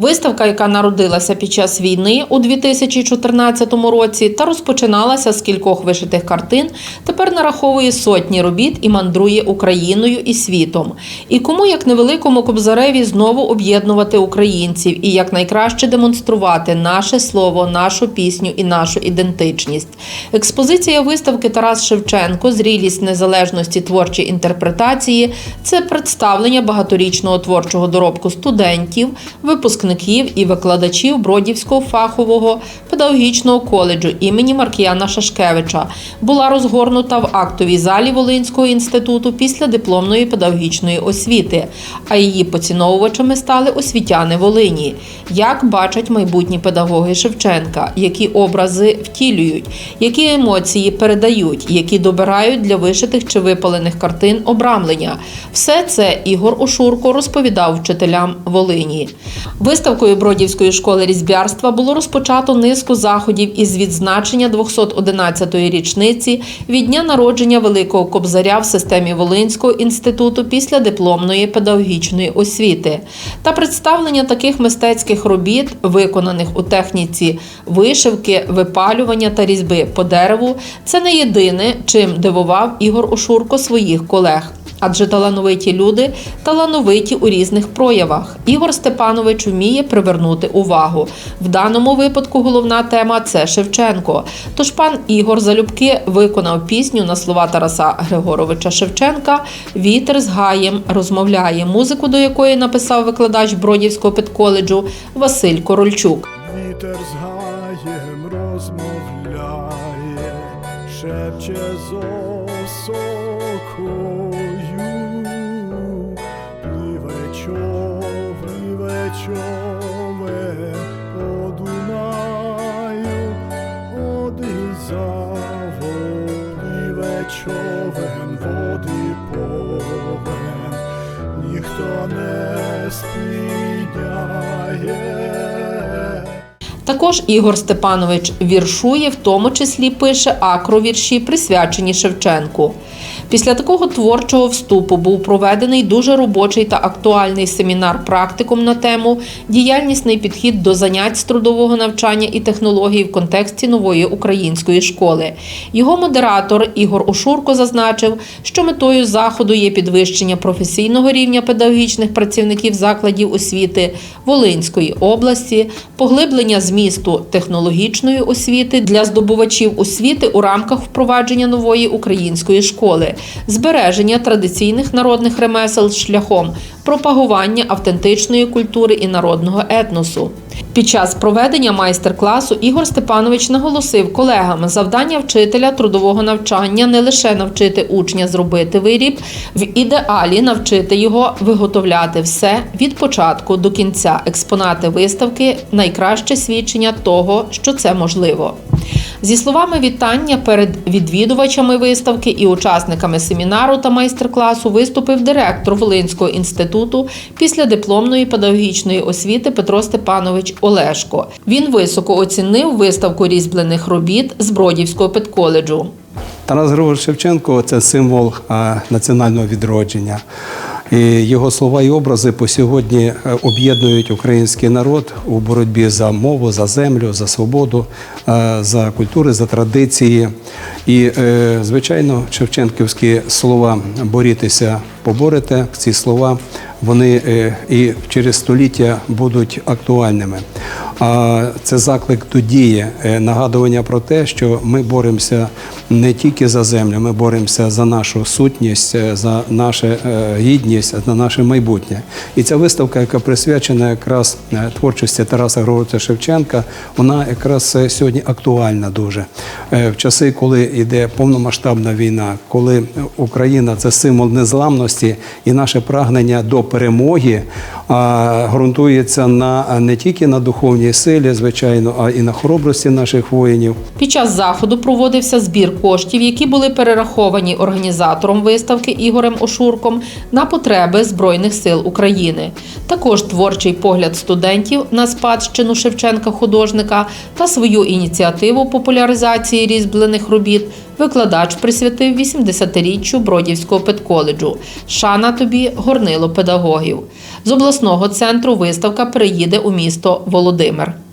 Виставка, яка народилася під час війни у 2014 році та розпочиналася з кількох вишитих картин, тепер нараховує сотні робіт і мандрує Україною і світом. І кому як невеликому кобзареві знову об'єднувати українців і якнайкраще демонструвати наше слово, нашу пісню і нашу ідентичність. Експозиція виставки Тарас Шевченко Зрілість незалежності творчої інтерпретації це представлення багаторічного творчого доробку студентів, випускників і викладачів Бродівського фахового педагогічного коледжу імені Маркіяна Шашкевича. Була розгорнута в актовій залі Волинського інституту після дипломної педагогічної освіти, а її поціновувачами стали освітяни Волині. Як бачать майбутні педагоги Шевченка, які образи втілюють, які емоції передають, які добирають для вишитих чи випалених картин обрамлення. Все це Ігор Ошурко розповідав вчителям Волині. Виставкою Бродівської школи різьбярства було розпочато низку заходів із відзначення 211-ї річниці від дня народження Великого Кобзаря в системі Волинського інституту після дипломної педагогічної освіти та представлення таких мистецьких робіт, виконаних у техніці вишивки, випалювання та різьби по дереву. Це не єдине, чим дивував Ігор Ошурко своїх колег. Адже талановиті люди талановиті у різних проявах. Ігор Степанович вміє привернути увагу. В даному випадку головна тема це Шевченко. Тож пан Ігор залюбки виконав пісню на слова Тараса Григоровича Шевченка Вітер з гаєм розмовляє, музику до якої написав викладач Бродівського педколеджу Василь Корольчук. Вітер з гаєм розмовляє, шепче з осокою, човен, води повен, ніхто не спиняє. Також Ігор Степанович віршує, в тому числі пише акровірші, присвячені Шевченку. Після такого творчого вступу був проведений дуже робочий та актуальний семінар практикум на тему Діяльнісний підхід до занять з трудового навчання і технологій в контексті нової української школи. Його модератор Ігор Ошурко зазначив, що метою заходу є підвищення професійного рівня педагогічних працівників закладів освіти Волинської області, поглиблення змісту технологічної освіти для здобувачів освіти у рамках впровадження нової української школи, збереження традиційних народних ремесел шляхом пропагування автентичної культури і народного етносу. Під час проведення майстер-класу Ігор Степанович наголосив колегам, завдання вчителя трудового навчання не лише навчити учня зробити виріб, в ідеалі навчити його виготовляти все від початку до кінця. Експонати виставки найкраще свідчення того, що це можливо. Зі словами вітання перед відвідувачами виставки і учасниками семінару та майстер-класу виступив директор Волинського інституту після дипломної педагогічної освіти Петро Степанович Олешко. Він високо оцінив виставку різьблених робіт з Бродівського педколеджу. Тарас Григорович Шевченко це символ національного відродження. Його слова і образи по сьогодні е, об'єднують український народ у боротьбі за мову, за землю, за свободу, е, за культури, за традиції. І, е, звичайно, шевченківські слова борітеся, поборете. Ці слова вони е, і через століття будуть актуальними. А це заклик до дії, е, нагадування про те, що ми боремося не тільки за землю, ми боремося за нашу сутність, е, за нашу гідність, за наше майбутнє. І ця виставка, яка присвячена якраз творчості Тараса Григоровича Шевченка, вона якраз сьогодні актуальна дуже. В часи, коли йде повномасштабна війна, коли Україна це символ незламності, і наше прагнення до перемоги а, ґрунтується на не тільки на духовній силі, звичайно, а і на хоробрості наших воїнів. Під час заходу проводився збір коштів, які були перераховані організатором виставки Ігорем Ошурком на потреби Збройних сил України. Також творчий погляд студентів на спадщину Шевченка художника та свою ініціативу популяризації різьблених робіт викладач присвятив 80-річчю Бродівського педколеджу. Шана тобі горнило педагогів. З обласного центру виставка переїде у місто Володимир.